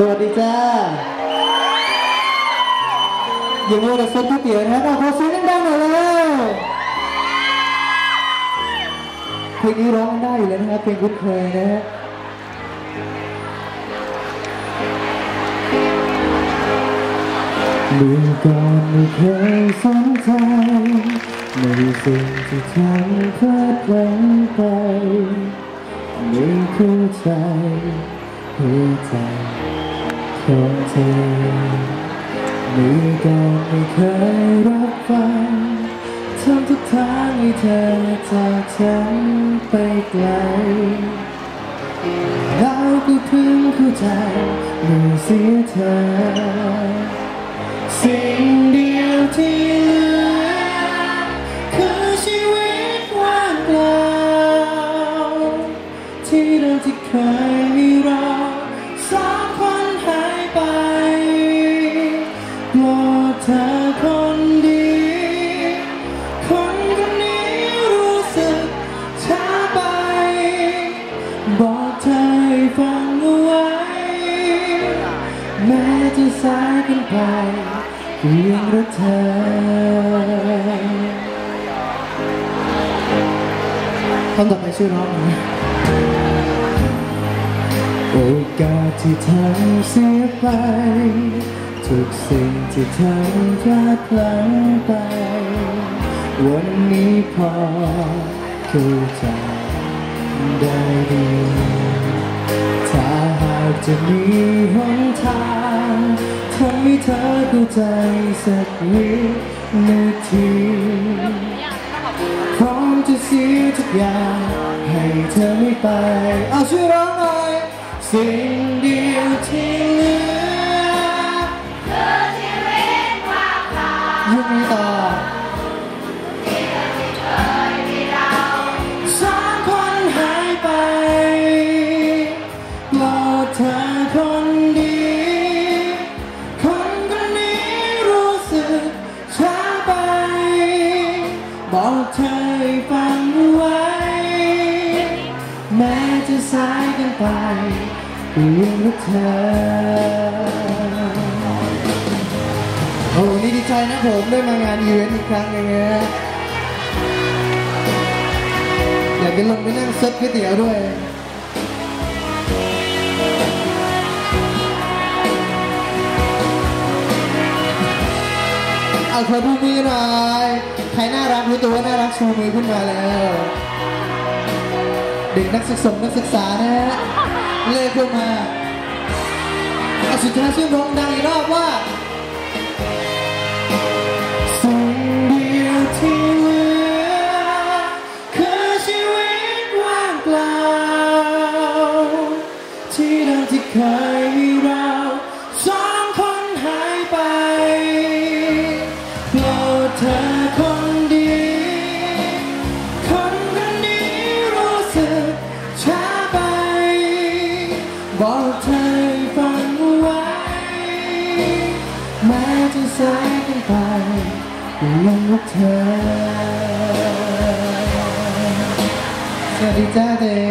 สวัสดีจ้าอย่ามัวแต่ซื้อก๋วยเตี๋ยวนะครับขอซื้อดังๆหน่อยเลยเพลงนี้ร้องได้เลยนะครับเพลงคุ้นเคยนะฮะเมื่อก่อนไม่เคยสนใจในสิ่งที่ทำพลาดหลังไปไม่เข้าใจหัวใจ ของเธอมื่อก่อนไม่เคยรับฟังทำทุกทางให้เธอจากฉันไปไกลแล้วก็เพิ่งเข้าใจเมื่อเสียเธอ สิ่งเดียวที่เหลือคือชีวิตว่างเปล่าที่เราที่เคยมีเรา จะสายเกันไปก็ยังรักเธอคำต่อไปชื่อร้องโอกาสที่ทำเสียไป ทุกสิ่งที่ทำพลาดพลั้งไป วันนี้พอเข้าใจได้ดี จะมีหนทางทำให้เธอเข้าใจสักวินาทีพร้อมจะเสียทุกอย่างให้เธอไม่ไป เอาช่วยร้องหน่อยสิ่งเดียวที่ บอกเธอให้ฟังไว้ แม้จะสายกันไปยังรักเธอ โอ้นี่ดีใจนะผมได้มางานอีเวนต์อีกครั้งหนึงนะอยากจะลงไปนั่งซัดก๋วยเตี๋ยวด้วย เอาขอดูมือหน่อยใครน่ารักรู้ตัวว่า ชูมือขึ้นมาแล้ว เด็กนักศึกษานักศึกษานะฮะเลิกขึ้นมาเอาสุดท้ายชื่อร้องดังอีกรอบว่า ยังรักเธอสวัสดีจ้าเด็